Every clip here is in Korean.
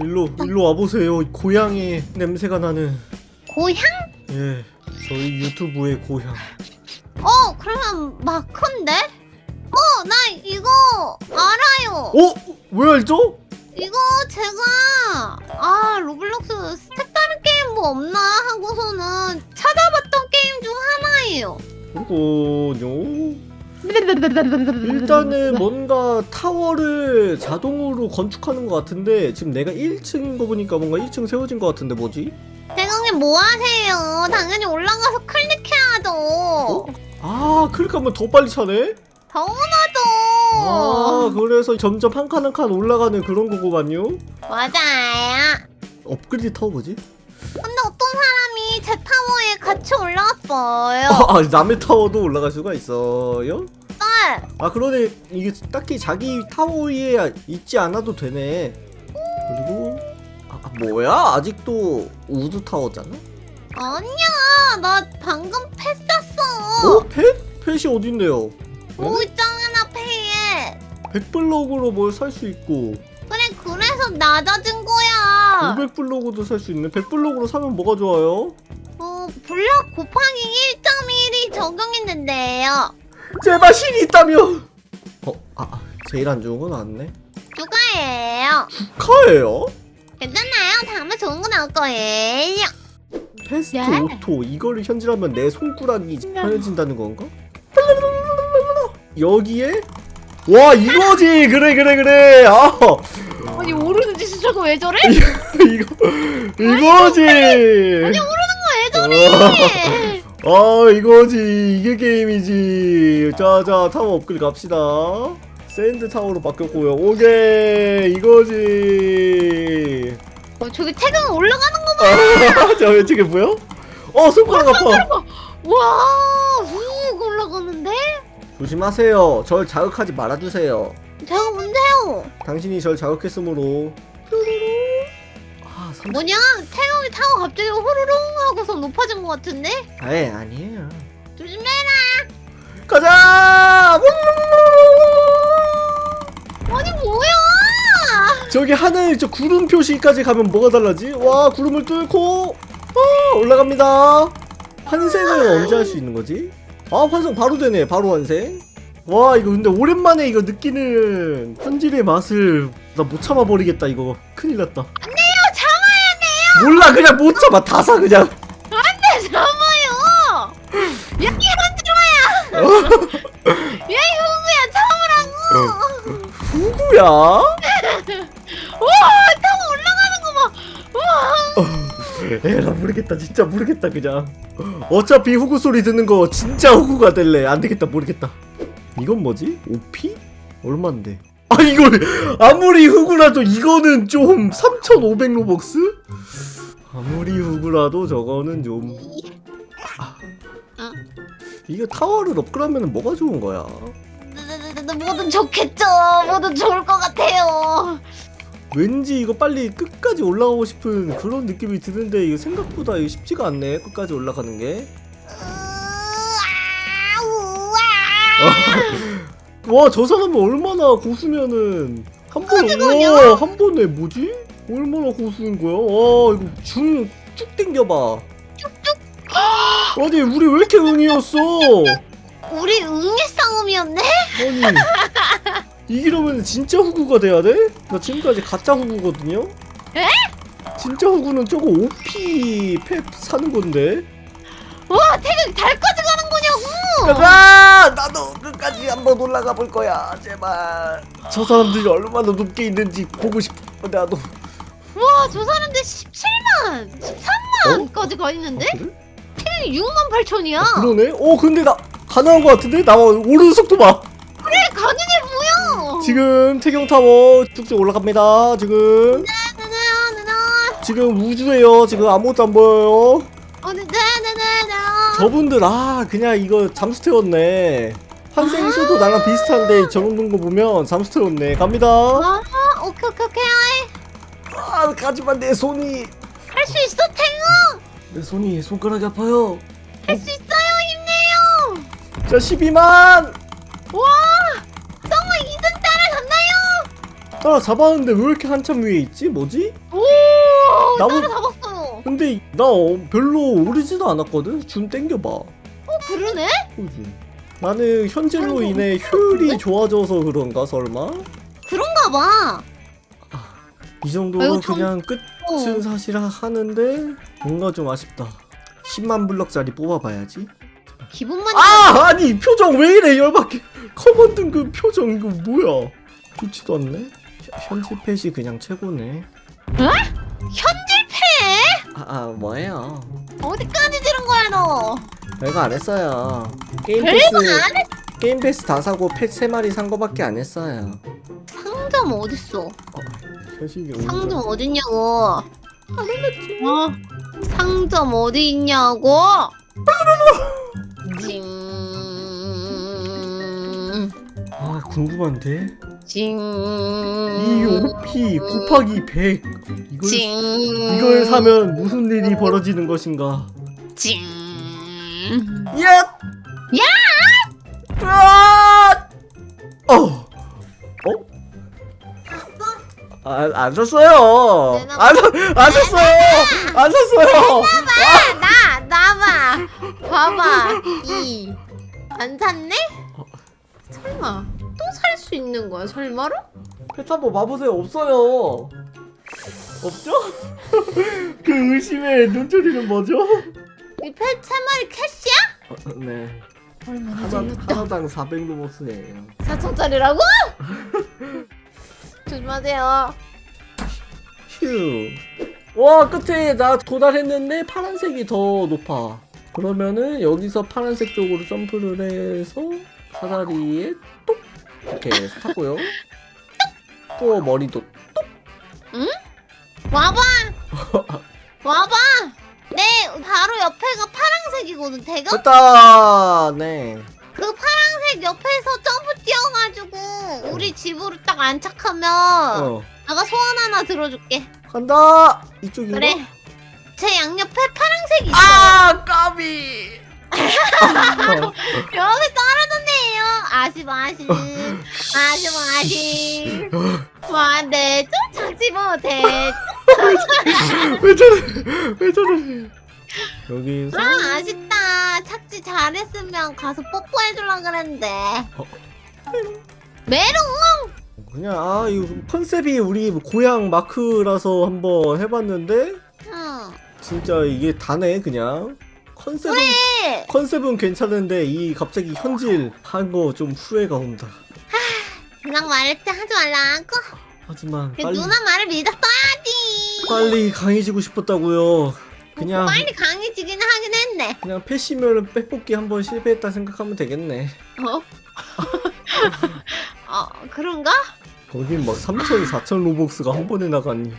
일로 일로 와보세요. 고향의 냄새가 나는 고향? 예 저희 유튜브의 고향. 어 그러면 마크인데? 어 나 이거 알아요. 어? 왜 알죠? 이거 제가 아 로블록스 스텝 다른 게임 뭐 없나 하고서는 찾아봤던 게임 중 하나예요. 그거요. 일단은 뭔가 타워를 자동으로 건축하는 것 같은데 지금 내가 1층인 거 보니까 뭔가 1층 세워진 것 같은데 뭐지? 대강님 뭐 하세요? 당연히 올라가서 클릭해야죠. 아 클릭하면 더 빨리 차네? 당연하죠. 아 그래서 점점 한 칸 한 칸 올라가는 그런 거구만요 맞아요. 업그레이드 타워 뭐지? 근데 어떤 사람이 제 타워에 같이 올라왔어요. 아 남의 타워도 올라갈 수가 있어요? 네. 아 그러네 이게 딱히 자기 타워 위에 있지 않아도 되네 그리고 아 아, 뭐야 아직도 우드 타워잖아? 아니야, 나 방금 패 쌌어. 어? 펫? 펫이 어딘데요? 오 있잖아 패에. 100블럭으로 뭘 살 수 있고 그래 그래서 낮아진 거야. 500블럭으로도 살 수 있네 100블럭으로 사면 뭐가 좋아요? 어 블럭 곱하기 1.1이 적용했는데요. 제발 신이 있다며 어? 아 아, 제일 안 좋은 건 왔네 누가예요? 축하해요 괜찮아요. 다음에 좋은 거 나올 거예요. 패스트 네. 오토 이거를 현질하면 내 손가락이 편해진다는 건가? 여기에 와 이거지 그래 그래 그래 아 아니 모르는 짓을 저거 왜 저래? 이거 이거지 왜 저래? 아 이거지. 이게 게임이지. 자자 타워 업그레이드 갑시다. 샌드 타워로 바뀌었고요. 오케이. 이거지. 어, 저기 태강 올라가는 거 봐. 자 왼쪽에 보여? 어 손가락 아파. 와, 훅 올라가는데? 조심하세요. 절 자극하지 말아주세요. 제가 뭔데요? 당신이 절 자극했으므로. 아 삼... 뭐냐? 태경이 타고 갑자기 호로롱 하고서 높아진 것 같은데? 아예 아니에요 조심해. 가자 아니 뭐야? 저기 하늘 저 구름 표시까지 가면 뭐가 달라지? 와 구름을 뚫고 아, 올라갑니다 환생은 언제 할 수 있는 거지? 아 환생 바로 되네 바로 환생 와 이거 근데 오랜만에 이거 느끼는 현질의 맛을 나 못 참아버리겠다 이거 큰일 났다 돼요. 몰라 그냥 못 참아 다 사 그냥 안돼 참아요. 야 이런 어? 들어야. 야 이거야 참으라고. 후구야 와 타고 올라가는 거 봐. 와. 에라 모르겠다 진짜 모르겠다 그냥 어차피 후구 소리 듣는 거 진짜 후구가 될래 안 되겠다 모르겠다 이건 뭐지? OP? 얼만데? 아 이걸 아무리 후구라도 이거는 좀 3500 로벅스? 아무리 후구라도 저거는 좀 아. 어? 이거 타워를 업그레이드하면 뭐가 좋은 거야? 뭐든 좋겠죠. 뭐든 좋을 것 같아요. 왠지 이거 빨리 끝까지 올라가고 싶은 그런 느낌이 드는데 이거 생각보다 이거 쉽지가 않네 끝까지 올라가는 게 와 저 사람은 얼마나 고수면은 한 번, 꺼지군요. 와, 한 번에 뭐지? 얼마나 고수인 거야? 와 이거 중쭉 땡겨봐 쭉쭉 아니 우리 왜 이렇게 응이었어? 우리 응애 싸움이었네. 아니 이기려면 진짜 후구가 돼야 돼? 나 지금까지 가짜 후구거든요? 에? 진짜 후구는 저거 OP 팹 사는 건데 와 태극 달까지 가는 거냐고. 가자! 나도 끝까지 한번 올라가 볼 거야 제발 저 사람들이 얼마나 높게 있는지 보고 싶어 나도 와 저 사람들 17만, 13만까지 가 있는데 아, 그래? 태극이 6만 8천이야. 아, 그러네? 어 근데 나 가능한 거 같은데? 나 오르는 속도 봐 그래 가능해 보여. 지금 태경타워 쭉쭉 올라갑니다 지금 나나 나나 지금 우주에요 지금 아무것도 안 보여요 어디 나나나나. 저분들 아 그냥 이거 잠수 태웠네 환생수도 나랑 비슷한데 저런 거 보면 잠수 태웠네 갑니다 아 오케이 오케이 오케이 아 가지만 내 손이 할 수 있어 태극. 내 손이 손가락이 아파요 할 수 있어요 힘내요. 자 12만 와 정말 2등 따라갔나요? 따라 잡았는데 왜 이렇게 한참 위에 있지? 뭐지? 오 나무- 따라잡았어요 근데 나 어, 별로 오르지도 않았거든? 줌 땡겨봐 어 그러네? 그지 나는 현질로 아이고, 인해 효율이 좋아져서 그런가 설마? 그런가 봐 이 정도로 아이고, 참- 그냥 끝은 어. 사실 하는데 뭔가 좀 아쉽다. 10만 블럭짜리 뽑아봐야지. 기분만 아 아니 표정 왜 이래 열받게. 커먼 등급 표정 이거 뭐야? 좋지도 않네. 현질 펫이 그냥 최고네. 현질패 아, 아 뭐예요? 어디까지 지른 거야 너? 별거 안 했어요. 게임 별거 패스 안 했... 게임 패스 다 사고 펫 3마리 산 거밖에 안 했어요. 상점 어딨어 현실이 상점 어딨냐고? 어? 상점 어디 있냐고? 징... 아 궁금한데? 징... 이 OP 곱하기 100 이걸 징... 이걸 사면 무슨 일이 벌어지는 것인가? 징... 야! 야! 아! 어! 어? 아, 안 샀어요. 내놔. 안, 사- 안 샀어요. 안 샀어요. 나! 나봐! 봐봐 이... 안 샀네? 설마 또 살 수 있는 거야 설마로? 펫 한번 와보세요. 없어요. 없죠? 그 의심의 눈초리는 뭐죠? 이펫 3마리 캐시야? 어, 네. 얼마나 하나, 재밌다 하나당 400로버스예요. 4천짜리라고? 조심하세요 휴. 와 끝에 나 도달했는데 파란색이 더 높아. 그러면은 여기서 파란색 쪽으로 점프를 해서 사다리에 똑 이렇게 타고요. 또 머리도 와봐! 와봐! 내 바로 옆에가 파란색이거든 대가 됐다. 네. 그 파란색 옆에서 점프 뛰어가지고 우리 집으로 딱 안착하면 어 내가 소원 하나 들어줄게 간다. 이쪽인가? 그래 제 양옆에 파란색이 있어 아 까비. 여기 떨어졌네요 아쉽 아쉽 아쉽 아쉽 와네 좀 찾지 못해 왜 저래? 왜 저래? 여기서 아 아쉽다. 착지 잘했으면 가서 뽀뽀해주려 그랬는데. 어. 메롱! 그냥 아 이거 컨셉이 우리 고향 마크라서 한번 해봤는데 응. 진짜 이게 다네 그냥. 컨셉은 그래 컨셉은 괜찮은데 이 갑자기 현질 한 거 좀 후회가 온다. 그냥 말했지. 하지 말라고. 하지만 그 빨리 누나 말을 믿었어야지. 빨리 강해지고 싶었다고요. 그냥 빨리 강해지긴 하긴 했네 그냥 패시면 빼뽑기 한 번 실패했다 생각하면 되겠네. 어? 어 그런가? 거긴 막 3천, 4천 로벅스가 한 번에 나가니.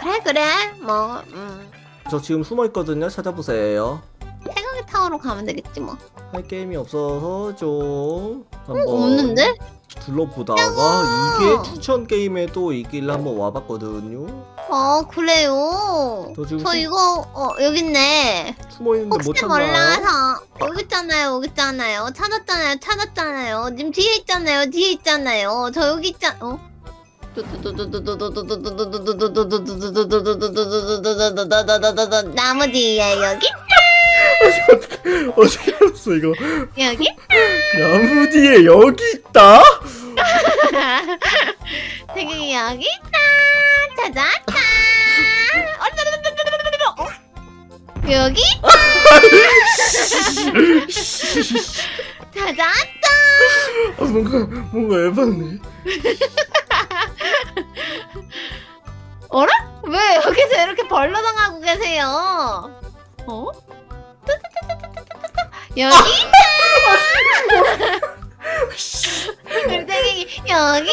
그래 그래 뭐 음. 저 지금 숨어 있거든요. 찾아보세요. 태극의 타워로 가면 되겠지 뭐 할 게임이 없어서 좀 한번 없는데? 둘러보다가 이게 추천 게임에 또 있길래 한번 와봤거든요. 어 그래요? 저 지금 저 숨- 이거 어 여기 있네. 숨어 있는데 못 혹시 찾나요? 몰라서. 여기 있잖아요 여기 있잖아요. 찾았잖아요 찾았잖아요. 님 뒤에 있잖아요 뒤에 있잖아요. 저 여기 있잖 어? 나무 뒤에 여기 어떻게 알았어 이거? 여기 나무 뒤에 여기 있다? 되게 여기 있다 찾았다 어? 여기 찾았다 아, 뭔가 뭔가 에바네. 어라? 왜 여기서 이렇게 벌러당하고 계세요? 어? 여기 있다! 물탱이 여기